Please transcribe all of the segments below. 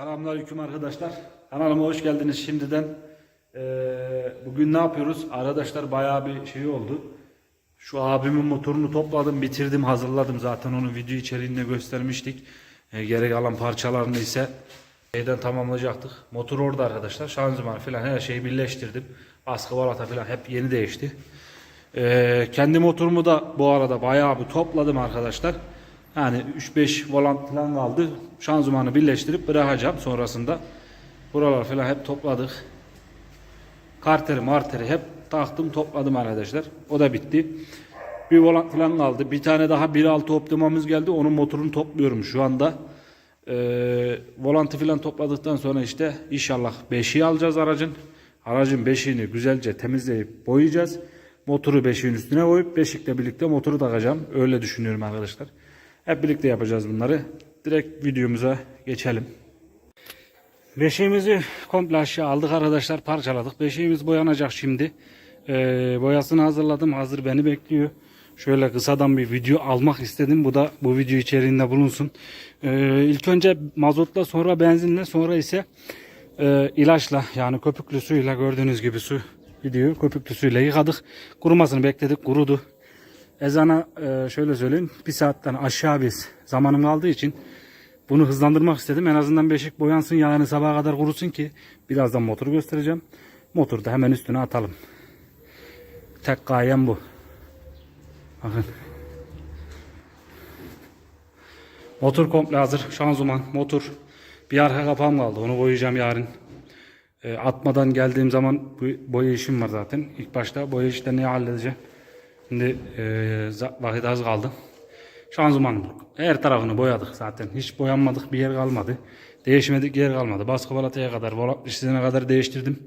Selamünaleyküm arkadaşlar. Kanalıma hoş geldiniz şimdiden. Ee, bugün ne yapıyoruz? Arkadaşlar bayağı bir şey oldu. Şu abimin motorunu topladım, bitirdim, hazırladım. Zaten onu video içeriğinde göstermiştik. Ee, geri kalan parçalarını ise şeyden tamamlayacaktık. Motor orada arkadaşlar. Şanzıman falan her şeyi birleştirdim. Baskı balata falan hep yeni değişti. Ee, kendi motorumu da bu arada bayağı bir topladım arkadaşlar. Yani 3-5 volant falan kaldı. Şanzımanı birleştirip bırakacağım sonrasında. Buralar falan hep topladık. Karteri marteri hep taktım topladım arkadaşlar. O da bitti. Bir volant falan kaldı. Bir tane daha 1.6 optimamız geldi. Onun motorunu topluyorum şu anda. Ee, volantı falan topladıktan sonra işte inşallah beşiği alacağız aracın. Aracın beşiğini güzelce temizleyip boyayacağız. Motoru beşiğin üstüne koyup beşikle birlikte motoru takacağım. Öyle düşünüyorum arkadaşlar. Hep birlikte yapacağız bunları. Direkt videomuza geçelim. Beşiğimizi komple aşağı aldık arkadaşlar parçaladık. Beşiğimiz boyanacak şimdi. Ee, boyasını hazırladım. Hazır beni bekliyor. Şöyle kısadan bir video almak istedim. Bu da bu video içeriğinde bulunsun. Ee, ilk önce mazotla sonra benzinle sonra ise e, ilaçla yani köpüklü suyla gördüğünüz gibi su gidiyor. Köpüklü suyla yıkadık. Kurumasını bekledik. Kurudu. Ezana e, şöyle söyleyeyim. Bir saatten aşağı biz zamanım kaldığı için bunu hızlandırmak istedim. En azından beşik boyansın yani sabaha kadar kurusun ki birazdan motoru göstereceğim. Motoru da hemen üstüne atalım. Tek gayem bu. Bakın. Motor komple hazır. Şanzıman, motor. Bir arka kapağım kaldı. Onu boyayacağım yarın. E, atmadan geldiğim zaman boya işim var zaten. İlk başta boya işlerini halledeceğim. Şimdi e, vakit az kaldı. Şanzıman her tarafını boyadık zaten. Hiç boyanmadık bir yer kalmadı. Değişmedik yer kalmadı. Baskı balataya kadar, volant dişlerine kadar değiştirdim.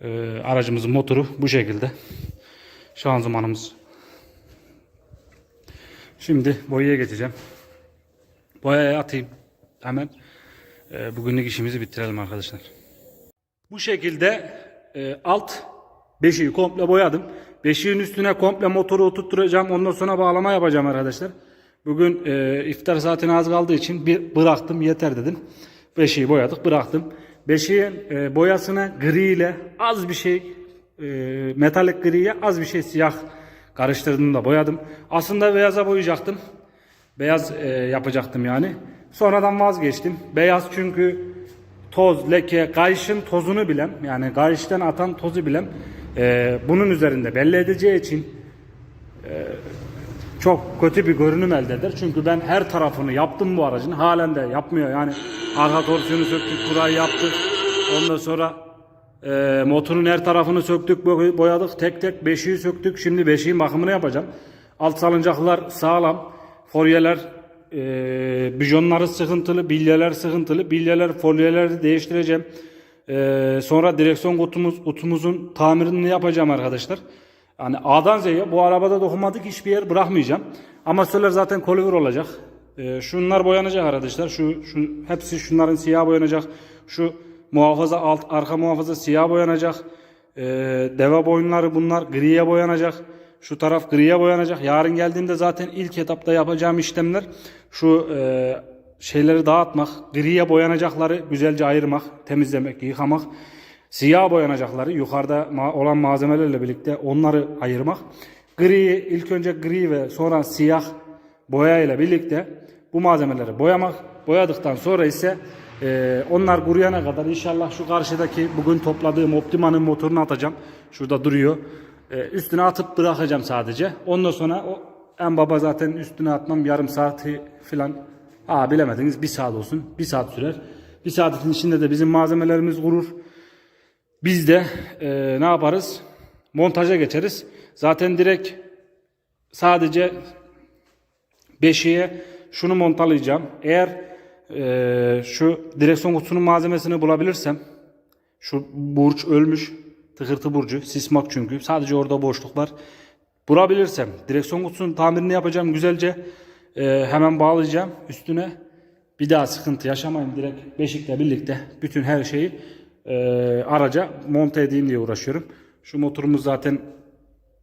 E, aracımızın motoru bu şekilde. Şanzımanımız. Şimdi boyaya geçeceğim. Boyaya atayım hemen. E, bugünlük işimizi bitirelim arkadaşlar. Bu şekilde e, alt beşiği komple boyadım. Beşiğin üstüne komple motoru oturtturacağım. Ondan sonra bağlama yapacağım arkadaşlar. Bugün e, iftar saatine az kaldığı için bir bıraktım yeter dedim. Beşiği boyadık bıraktım. Beşiğin e, boyasına gri ile az bir şey e, metalik griye az bir şey siyah karıştırdım da boyadım. Aslında beyaza boyayacaktım. Beyaz e, yapacaktım yani. Sonradan vazgeçtim. Beyaz çünkü toz, leke, kayışın tozunu bilem yani kayıştan atan tozu bilem e, bunun üzerinde belli edeceği için e, çok kötü bir görünüm elde eder. Çünkü ben her tarafını yaptım bu aracın. Halen de yapmıyor. Yani arka torsiyonu söktük, burayı yaptık. Ondan sonra e, motorun her tarafını söktük, boy- boyadık. Tek tek beşiği söktük. Şimdi beşiğin bakımını yapacağım. Alt salıncaklar sağlam. Folyeler e, bijonları sıkıntılı, bilyeler sıkıntılı. Bilyeler, folyeleri değiştireceğim. E, sonra direksiyon kutumuz, kutumuzun tamirini yapacağım arkadaşlar. Yani A'dan Z'ye bu arabada dokunmadık hiçbir yer bırakmayacağım. Amasörler zaten koliver olacak. E, şunlar boyanacak arkadaşlar. Şu, şu hepsi şunların siyah boyanacak. Şu muhafaza alt arka muhafaza siyah boyanacak. E, deve boyunları bunlar griye boyanacak. Şu taraf griye boyanacak. Yarın geldiğimde zaten ilk etapta yapacağım işlemler şu e, şeyleri dağıtmak, griye boyanacakları güzelce ayırmak, temizlemek, yıkamak. Siyah boyanacakları yukarıda olan malzemelerle birlikte onları ayırmak. Griyi ilk önce gri ve sonra siyah boya ile birlikte bu malzemeleri boyamak. Boyadıktan sonra ise e, onlar kuruyana kadar inşallah şu karşıdaki bugün topladığım Optima'nın motorunu atacağım. Şurada duruyor. E, üstüne atıp bırakacağım sadece. Ondan sonra o en baba zaten üstüne atmam yarım saati falan. Aa bilemediniz bir saat olsun. Bir saat sürer. Bir saatin içinde de bizim malzemelerimiz kurur. Biz de e, ne yaparız? Montaja geçeriz. Zaten direkt sadece beşiğe şunu montalayacağım. Eğer e, şu direksiyon kutusunun malzemesini bulabilirsem şu burç ölmüş tıkırtı burcu sismak çünkü sadece orada boşluk var. Bulabilirsem direksiyon kutusunun tamirini yapacağım güzelce e, hemen bağlayacağım üstüne. Bir daha sıkıntı yaşamayın direkt beşikle birlikte bütün her şeyi e, araca monte edeyim diye uğraşıyorum. Şu motorumuz zaten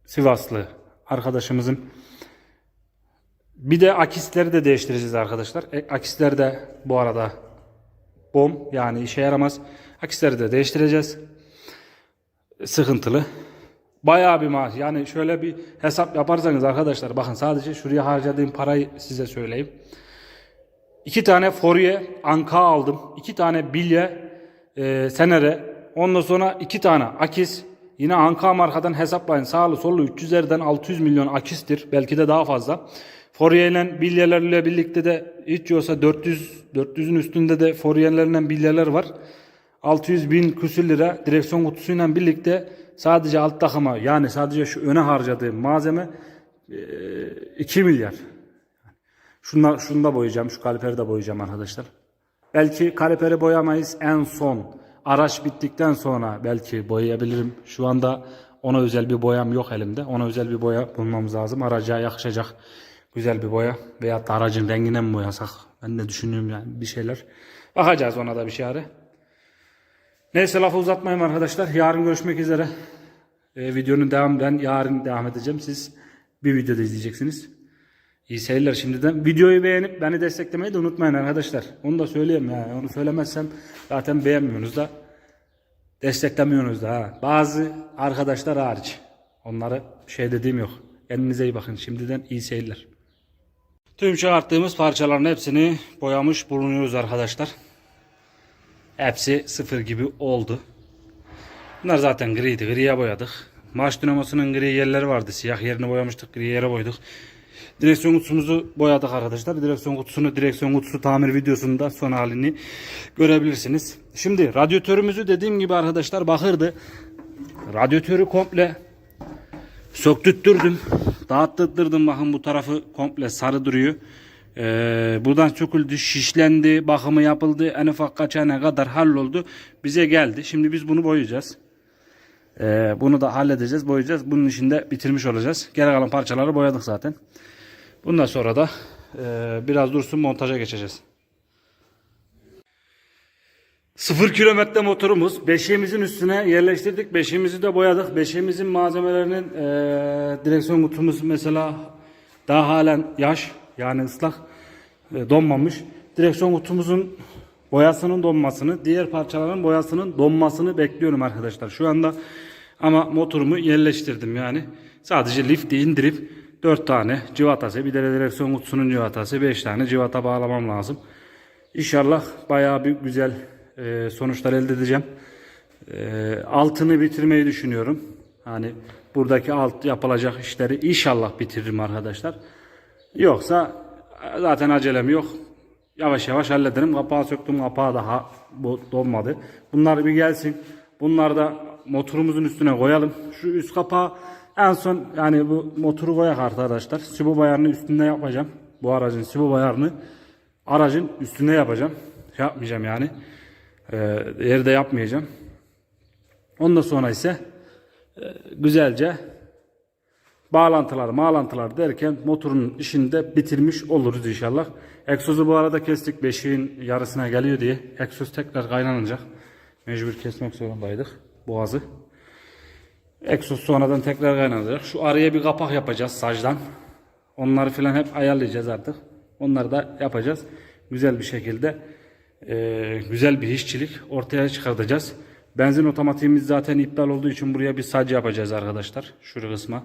Sivaslı arkadaşımızın. Bir de akisleri de değiştireceğiz arkadaşlar. E, akisler de bu arada bom yani işe yaramaz. Akisleri de değiştireceğiz. Sıkıntılı. Bayağı bir maaş. Yani şöyle bir hesap yaparsanız arkadaşlar bakın sadece şuraya harcadığım parayı size söyleyeyim. İki tane Fourier Anka aldım. iki tane Bilye e, Senere. Ondan sonra iki tane Akis. Yine Anka markadan hesaplayın. Sağlı sollu 300'lerden 600 milyon Akis'tir. Belki de daha fazla. Fourier ile Bilye'lerle birlikte de hiç yoksa 400 400'ün üstünde de Fourier'lerle Bilye'ler var. 600 bin küsür lira direksiyon kutusuyla birlikte sadece alt takıma yani sadece şu öne harcadığım malzeme e, 2 milyar. Şunlar, şunu da boyayacağım. Şu kaliperi de boyayacağım arkadaşlar. Belki kaliperi boyamayız en son. Araç bittikten sonra belki boyayabilirim. Şu anda ona özel bir boyam yok elimde. Ona özel bir boya bulmamız lazım. Araca yakışacak güzel bir boya. Veyahut da aracın rengine mi boyasak? Ben de düşünüyorum yani bir şeyler. Bakacağız ona da bir şey ara. Neyse lafı uzatmayayım arkadaşlar. Yarın görüşmek üzere. Ee, videonun devam ben yarın devam edeceğim. Siz bir videoda izleyeceksiniz. İyi seyirler şimdiden. Videoyu beğenip beni desteklemeyi de unutmayın arkadaşlar. Onu da söyleyeyim yani. Onu söylemezsem zaten beğenmiyorsunuz da desteklemiyorsunuz da ha. Bazı arkadaşlar hariç. Onlara şey dediğim yok. Kendinize iyi bakın. Şimdiden iyi seyirler. Tüm çıkarttığımız parçaların hepsini boyamış bulunuyoruz arkadaşlar. Hepsi sıfır gibi oldu. Bunlar zaten griydi. Griye boyadık. Marş dinamosunun gri yerleri vardı. Siyah yerini boyamıştık. Gri yere boyadık. Direksiyon kutusumuzu boyadık arkadaşlar. Direksiyon kutusunu, direksiyon kutusu tamir videosunda son halini görebilirsiniz. Şimdi radyatörümüzü dediğim gibi arkadaşlar bakırdı. Radyatörü komple söktürttürdüm. Dağıttırdım bakın bu tarafı komple sarı duruyor. Ee, buradan söküldü, şişlendi, bakımı yapıldı. En ufak kaçana kadar halloldu. Bize geldi. Şimdi biz bunu boyayacağız. Ee, bunu da halledeceğiz, boyayacağız. Bunun işinde bitirmiş olacağız. Geri kalan parçaları boyadık zaten. Bundan sonra da e, biraz dursun montaja geçeceğiz. Sıfır kilometre motorumuz. Beşiğimizin üstüne yerleştirdik. Beşiğimizi de boyadık. Beşiğimizin malzemelerinin e, direksiyon kutumuz mesela daha halen yaş yani ıslak donmamış. Direksiyon kutumuzun boyasının donmasını, diğer parçaların boyasının donmasını bekliyorum arkadaşlar. Şu anda ama motorumu yerleştirdim yani. Sadece lifti indirip 4 tane civatası, bir de direksiyon kutusunun civatası, 5 tane civata bağlamam lazım. İnşallah bayağı bir güzel e, sonuçlar elde edeceğim. E, altını bitirmeyi düşünüyorum. Hani buradaki alt yapılacak işleri inşallah bitiririm arkadaşlar. Yoksa e, zaten acelem yok. Yavaş yavaş hallederim. Kapağı söktüm. Kapağı daha bu donmadı. Bunlar bir gelsin. Bunlar da motorumuzun üstüne koyalım. Şu üst kapağı en son yani bu motoru koyak arkadaşlar. Sibo bayarını üstünde yapacağım. Bu aracın sibo bayarını aracın üstünde yapacağım. Şey yapmayacağım yani. Ee, yerde yapmayacağım. Ondan sonra ise e, güzelce bağlantılar bağlantılar derken motorun işini de bitirmiş oluruz inşallah. Egzozu bu arada kestik. Beşiğin yarısına geliyor diye. Egzoz tekrar kaynanacak. Mecbur kesmek zorundaydık. Boğazı. Egzoz sonradan tekrar kaynanacak. Şu araya bir kapak yapacağız sacdan. Onları filan hep ayarlayacağız artık. Onları da yapacağız. Güzel bir şekilde e, güzel bir işçilik ortaya çıkartacağız. Benzin otomatiğimiz zaten iptal olduğu için buraya bir sac yapacağız arkadaşlar. Şu kısma.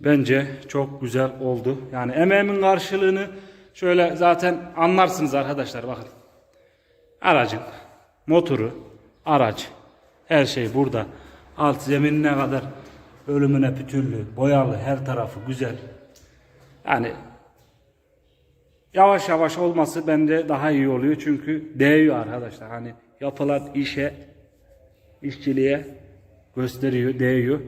Bence çok güzel oldu. Yani emeğimin karşılığını şöyle zaten anlarsınız arkadaşlar bakın. Aracın motoru, araç, her şey burada. Alt zeminine kadar ölümüne pütürlü, boyalı, her tarafı güzel. Yani yavaş yavaş olması bence daha iyi oluyor çünkü değiyor arkadaşlar. Hani yapılan işe, işçiliğe gösteriyor, değiyor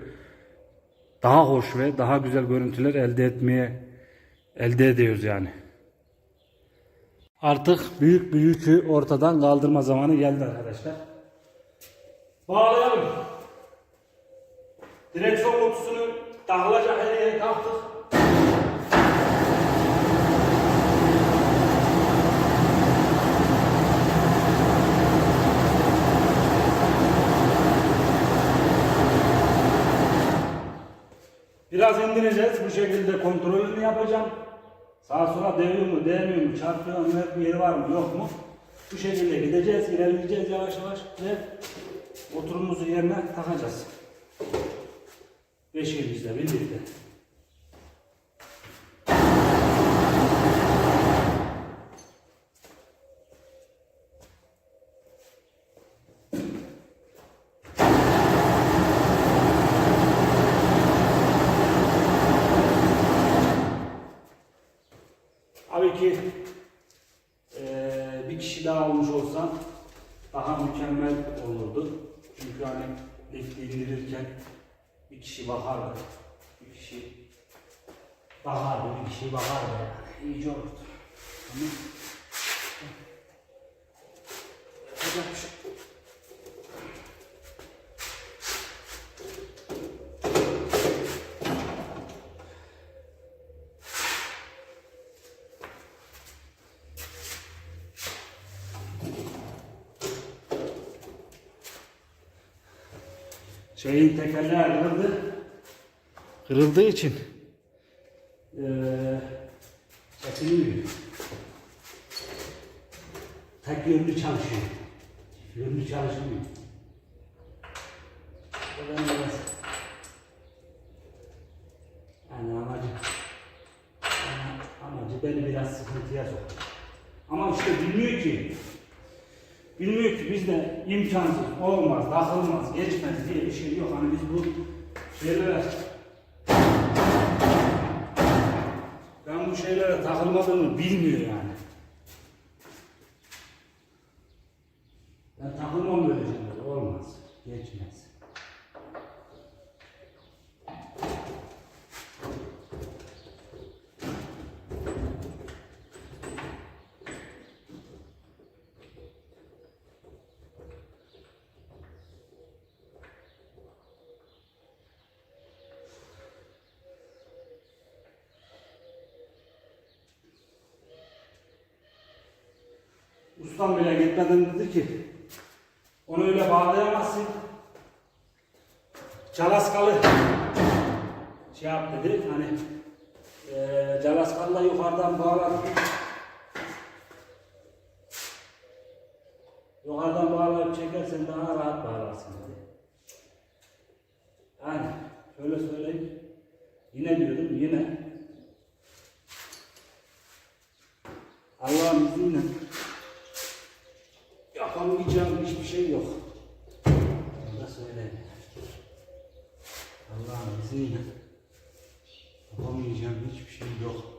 daha hoş ve daha güzel görüntüler elde etmeye elde ediyoruz yani. Artık büyük bir yükü ortadan kaldırma zamanı geldi arkadaşlar. Bağlayalım. Direksiyon kutusunu takılacak her yere taktık. Biraz indireceğiz. Bu şekilde kontrolünü yapacağım. Sağa sola değiyor mu, değmiyor mu, çarpıyor mu, bir yeri var mı, yok mu? Bu şekilde gideceğiz, ilerleyeceğiz yavaş yavaş ve oturumumuzu yerine takacağız. Beşiğimizle birlikte. Tabii ki eee, bir kişi daha olmuş olsa daha mükemmel olurdu. Çünkü hani lifti indirirken bir kişi bakardı. Bir kişi bakardı, bir kişi bakardı. Yani. İyice olurdu. Tamam. Yapacak bir. Şeyin tekerleği kırıldı. Kırıldığı için eee çekilmiyor. Tek yönlü çalışıyor. Yönlü çalışmıyor. Da biraz yani amacı yani amacı beni biraz sıkıntıya soktu. Ama işte bilmiyor ki Bilmiyor ki bizde imkansız, olmaz, takılmaz, geçmez diye bir şey yok. Hani biz bu şeylere ben bu şeylere takılmadığımı bilmiyor yani. Ben takılmam böyle şeylere, olmaz, geçmez. Ustam bile gitmeden dedi ki onu öyle bağlayamazsın. Calaskalı şey yap dedi hani eee Calaskalı'la yukarıdan bağlar. Yukarıdan bağlayıp çekersen daha rahat bağlarsın dedi. Yani şöyle söyleyeyim. Yine diyordum yine Allah'ın izniyle yapamayacağım hiçbir şey yok. Söyleyeyim. Allah'ın izniyle yapamayacağım hiçbir şey yok.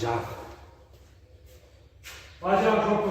Bacak. Bacak çok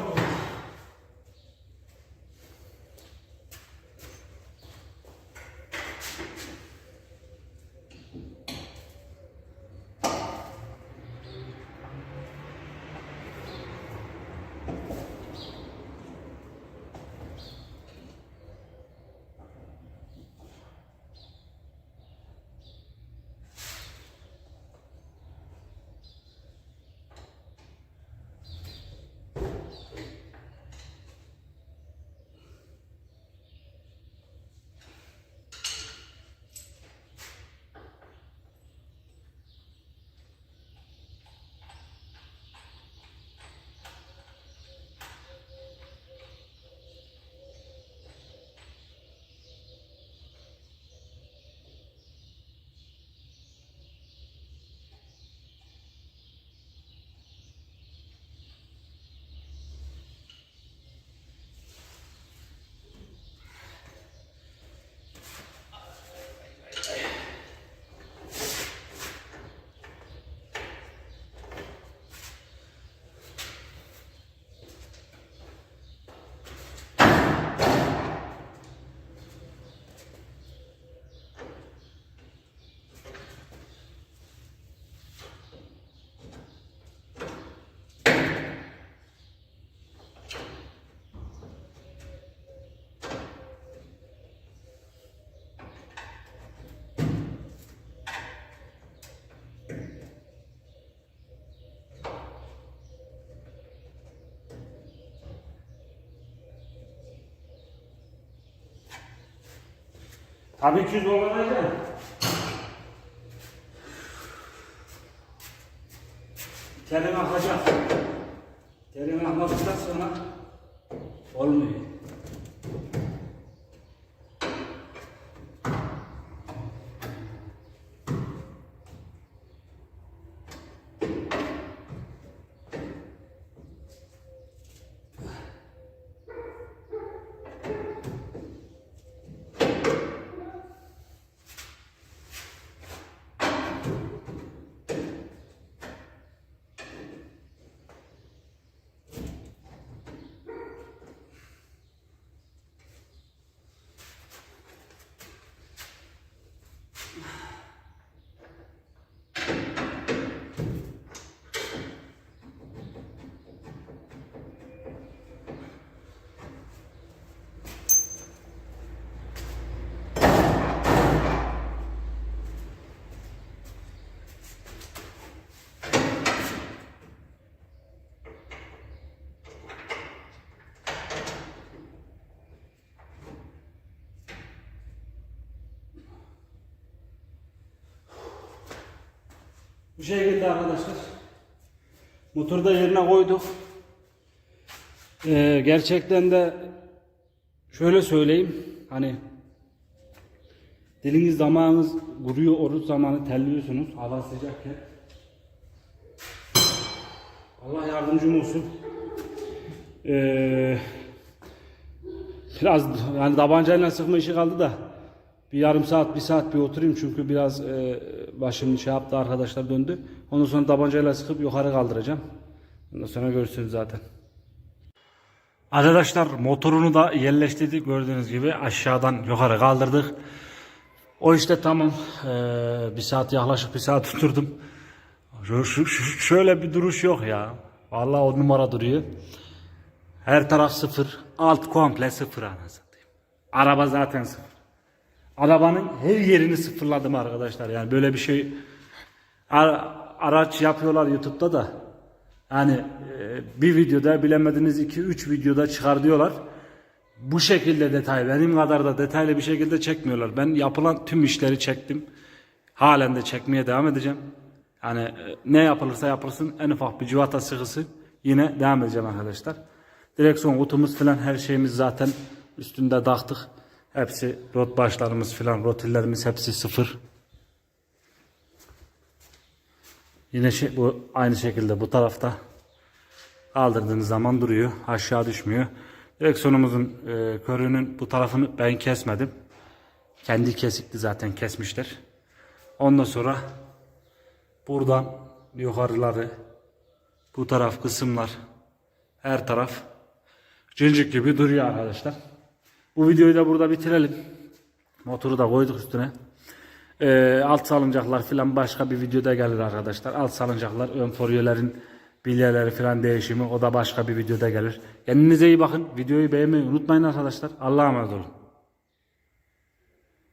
Tabii 200 dolar Terin akacak. Terin akmadıktan sonra Bu şekilde arkadaşlar. Motoru da yerine koyduk. Ee, gerçekten de şöyle söyleyeyim. Hani diliniz damağınız vuruyor oruç zamanı terliyorsunuz. Hava sıcakken. Allah yardımcım olsun. Ee, biraz yani tabancayla sıkma işi kaldı da bir yarım saat bir saat bir oturayım çünkü biraz e, başım şey yaptı arkadaşlar döndü. Ondan sonra tabancayla sıkıp yukarı kaldıracağım. Ondan sonra görürsünüz zaten. Arkadaşlar motorunu da yerleştirdik gördüğünüz gibi aşağıdan yukarı kaldırdık. O işte tamam Ee, bir saat yaklaşık bir saat şu- şöyle bir duruş yok ya. Vallahi o numara duruyor. Her taraf sıfır. Alt komple sıfır anasını. Araba zaten sıfır. Arabanın her yerini sıfırladım arkadaşlar. Yani böyle bir şey Ara- araç yapıyorlar YouTube'da da. Yani e, bir videoda bilemediniz 2-3 videoda çıkar diyorlar. Bu şekilde detay benim kadar da detaylı bir şekilde çekmiyorlar. Ben yapılan tüm işleri çektim. Halen de çekmeye devam edeceğim. Yani e, ne yapılırsa yapılsın en ufak bir civata sıkısı yine devam edeceğim arkadaşlar. Direksiyon kutumuz falan her şeyimiz zaten üstünde taktık. Hepsi rot başlarımız falan rotillerimiz hepsi sıfır. Yine şey, bu aynı şekilde bu tarafta kaldırdığınız zaman duruyor. Aşağı düşmüyor. Direksiyonumuzun e, körüğünün bu tarafını ben kesmedim. Kendi kesikti zaten kesmişler. Ondan sonra buradan yukarıları bu taraf kısımlar her taraf cincik gibi duruyor arkadaşlar. Bu videoyu da burada bitirelim. Motoru da koyduk üstüne. Ee, alt salıncaklar filan başka bir videoda gelir arkadaşlar. Alt salıncaklar, ön folyelerin bilyeleri filan değişimi o da başka bir videoda gelir. Kendinize iyi bakın. Videoyu beğenmeyi unutmayın arkadaşlar. Allah'a emanet olun.